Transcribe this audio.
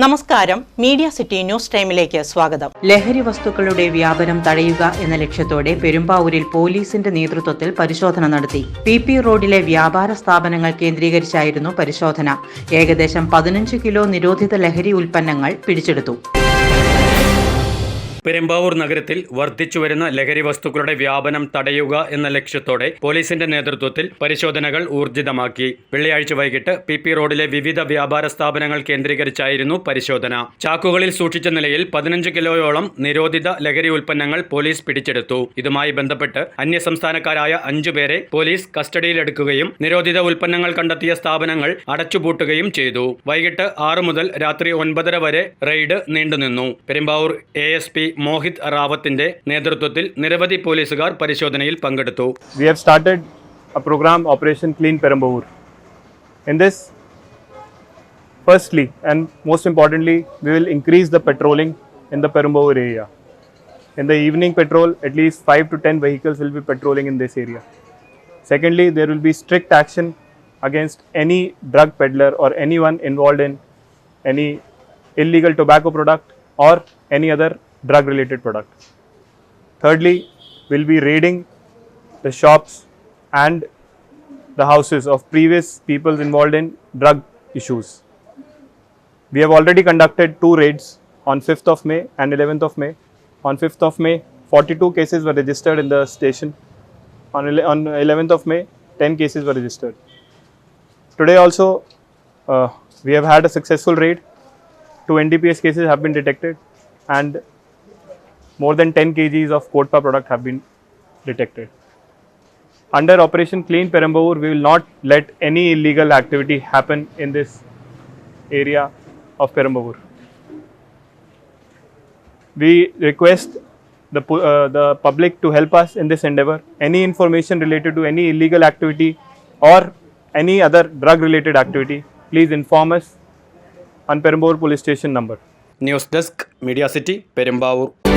നമസ്കാരം. Media city news ടൈമിലേക്ക് സ്വാഗതം. ലഹരി വസ്തുക്കളുടെ വ്യാപനം തടയുക എന്ന ലക്ഷ്യത്തോടെ പെരുമ്പാവൂരിൽ പോലീസിന്റെ നേതൃത്വത്തിൽ പരിശോധന നടത്തി. പി പി റോഡിലെ വ്യാപാര സ്ഥാപനങ്ങൾ കേന്ദ്രീകരിച്ചായിരുന്നു പരിശോധന. ഏകദേശം പതിനഞ്ച് കിലോ നിരോധിത ലഹരി ഉൽപ്പന്നങ്ങൾ പിടിച്ചെടുത്തു. പെരുമ്പാവൂർ നഗരത്തിൽ വർദ്ധിച്ചുവരുന്ന ലഹരി വസ്തുക്കളുടെ വ്യാപനം തടയുക എന്ന ലക്ഷ്യത്തോടെ പോലീസിന്റെ നേതൃത്വത്തിൽ പരിശോധനകൾ ഊർജിതമാക്കി. വെള്ളിയാഴ്ച വൈകിട്ട് പി പി റോഡിലെ വിവിധ വ്യാപാര സ്ഥാപനങ്ങൾ കേന്ദ്രീകരിച്ചായിരുന്നു പരിശോധന. ചാക്കുകളിൽ സൂക്ഷിച്ച നിലയിൽ പതിനഞ്ച് കിലോയോളം നിരോധിത ലഹരി ഉൽപ്പന്നങ്ങൾ പോലീസ് പിടിച്ചെടുത്തു. ഇതുമായി ബന്ധപ്പെട്ട് അന്യസംസ്ഥാനക്കാരായ അഞ്ചുപേരെ പോലീസ് കസ്റ്റഡിയിലെടുക്കുകയും നിരോധിത ഉൽപ്പന്നങ്ങൾ കണ്ടെത്തിയ സ്ഥാപനങ്ങൾ അടച്ചുപൂട്ടുകയും ചെയ്തു. വൈകിട്ട് ആറ് മുതൽ രാത്രി ഒൻപതര വരെ raid നീണ്ടുനിന്നു. Perumbavoor A S P Mohit റാവത്തിന്റെ നേതൃത്വത്തിൽ നിരവധി പോലീസുകാർ പരിശോധനയിൽ പങ്കെടുത്തു we have started a program operation clean perambur in this firstly and most importantly we will increase the patrolling in the perambur area in the evening patrol at least 5 to 10 vehicles will be patrolling in this area secondly there will be strict action against any drug peddler or anyone involved in any illegal tobacco product or any other drug related product thirdly we'll be raiding the shops and the houses of previous people involved in drug issues. We have already conducted two raids on 5th of May and 11th of May. On 5th of May, 42 cases were registered in the station. On, on 11th of May, 10 cases were registered. Today also, uh, we have had a successful raid. Two NDPS cases have been detected and more than 10 kgs of Kotpa product have been detected. Under Operation Clean Perambur, we will not let any illegal activity happen in this area of Perambur. We request the, pu- uh, the public to help us in this endeavor. Any information related to any illegal activity or any other drug related activity, please inform us on Perambur Police Station number. News desk media city Perumbavoor